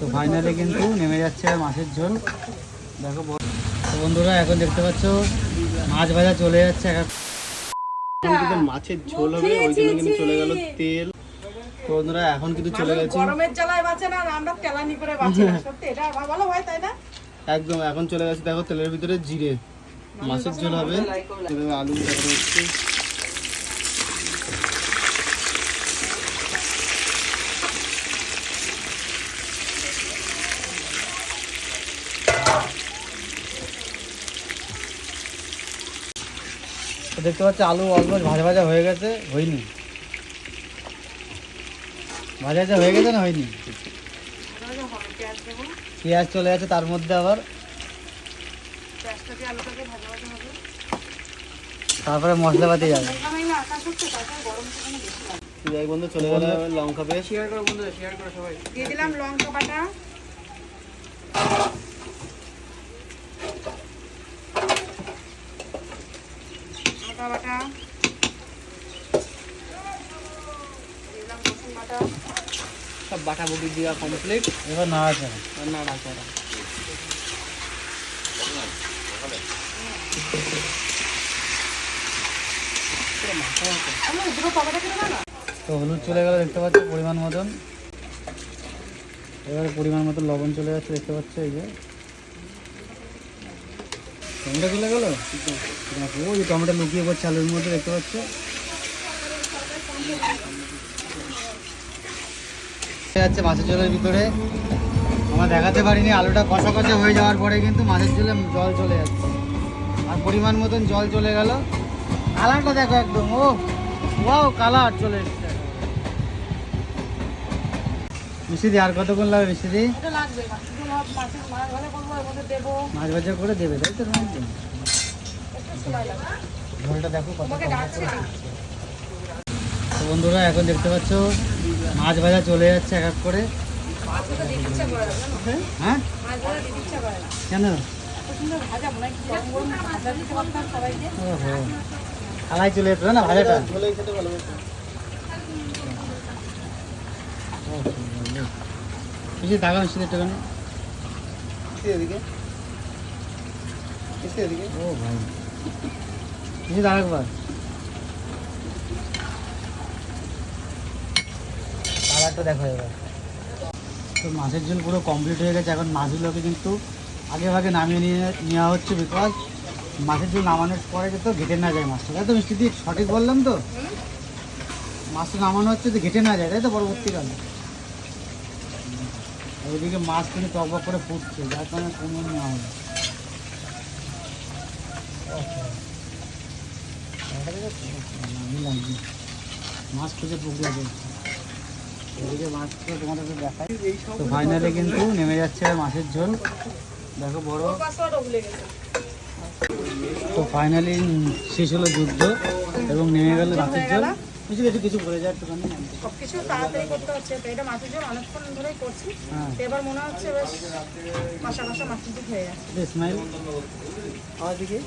তো ফাইনালে কিন্তু নেমে যাচ্ছে মাছের ঝোল। দেখো তো বন্ধুরা এখন দেখতে পাচ্ছ মাছ ভাজা চলে যাচ্ছে এক মাছের ঝোল হবে ওই জন্য কিন্তু চলে গেল তেল। তো বন্ধুরা এখন কিন্তু চলে গেছে। গরমের জ্বালায় বাঁচে না আমরা তেলানি করে বাঁচি না সত্যি এটা ভালো হয় তাই না? একদম এখন চলে গেছে দেখো তেলের ভিতরে জিরে। মাছের ঝোল হবে। আলু দেখা হচ্ছে। তো দেখতে পাচ্ছি আলু অলমোস্ট ভাজা ভাজা হয়ে গেছে হয়নি। ভাজা ভাজা হয়ে গেছে না হয়নি? পেঁয়াজ চলে গেছে তার মধ্যে আবার। তারপরে মশলা ভাজা ভাজা হবে তারপরে মশলাপাতি যাবে বন্ধু চলে গেল লঙ্কা পেস্ট। শেয়ার করো বন্ধুরা শেয়ার করো সবাই। দিয়ে দিলাম লঙ্কা বাটা। বাটা দিলাম রসুন বাটা। সব বাটা বুটি দেওয়া কমপ্লিট এবার নাড়া তো হলুদ চলে গেল দেখতে পাচ্ছ পরিমাণ মতন। এবারে পরিমাণ মতন লবণ চলে যাচ্ছে দেখতে পাচ্ছ এই যে। টমেটো চলে গেল দেখো ওই টমেটো লুকিয়ে পড়ছে আলুর মধ্যে দেখতে পাচ্ছ? যাচ্ছে মাছের জলের ভিতরে। আমরা দেখাতে পারিনি আলুটা কষা কষা হয়ে যাওয়ার পরে কিন্তু মাছের জলে জল চলে যাচ্ছে। আর পরিমাণ মতন জল চলে গেল। কালারটা দেখো একদম ও ওয়াও কালার চলে এসছে। মিষ্টি দি আর কতক্ষণ লাগবে মিষ্টি দি? লাগবে মাছের মাছ ভালো করব এর মধ্যে দেবো মাছ ভাজা করে দেবে তাই তো ঝোলটা দেখো। তো বন্ধুরা এখন দেখতে পাচ্ছ মাছ ভাজা চলে যাচ্ছে এক এক করে? হ্যাঁ? কেন? মনে হয় থালায় চলে যেত না ভাজাটা? কিছু টাকা মিষ্টি একটুখানি কিসে এদিকে। কিসে এদিকে। ও ভাই। কিছু দাঁড়া একবার। কালারটা দেখো এবার। তো মাছের ঝোল পুরো কমপ্লিট হয়ে গেছে। এখন মাছগুলোকে কিন্তু আগে ভাগে নামিয়ে নিয়ে নেওয়া হচ্ছে বিকজ মাছের ঝোল নামানোর পরে তো ঘেটে না যায় মাছটা। তাই তো মিষ্টি দি সঠিক বললাম তো? মাছটা নামানো হচ্ছে তো ঘেটে না যায় তাই তো পরবর্তীকালে? ওইদিকে মাছ কিন্তু টকবক করে ফুটছে, যার কারণে কমন নেওয়া হলো মাছ খুঁজে পুকুরে চলছে এদিকে মাছ তো তোমাদের দেখাই। তো ফাইনালি কিন্তু নেমে যাচ্ছে মাছের ঝোল। দেখো বড়। তো ফাইনালি শেষ হলো যুদ্ধ এবং নেমে গেল মাছের ঝোল। কিছু কিছু কিছু বলে যায় একটুখানি সব কিছু তাড়াতাড়ি করতে হচ্ছে তো এটা মাছের ঝোল অনেকক্ষণ ধরেই করছি। হ্যাঁ। তো এবার মনে হচ্ছে বেশ মাসা মাসা মাছের ঝোল হয়ে যাচ্ছে স্মাইল আমার দিকে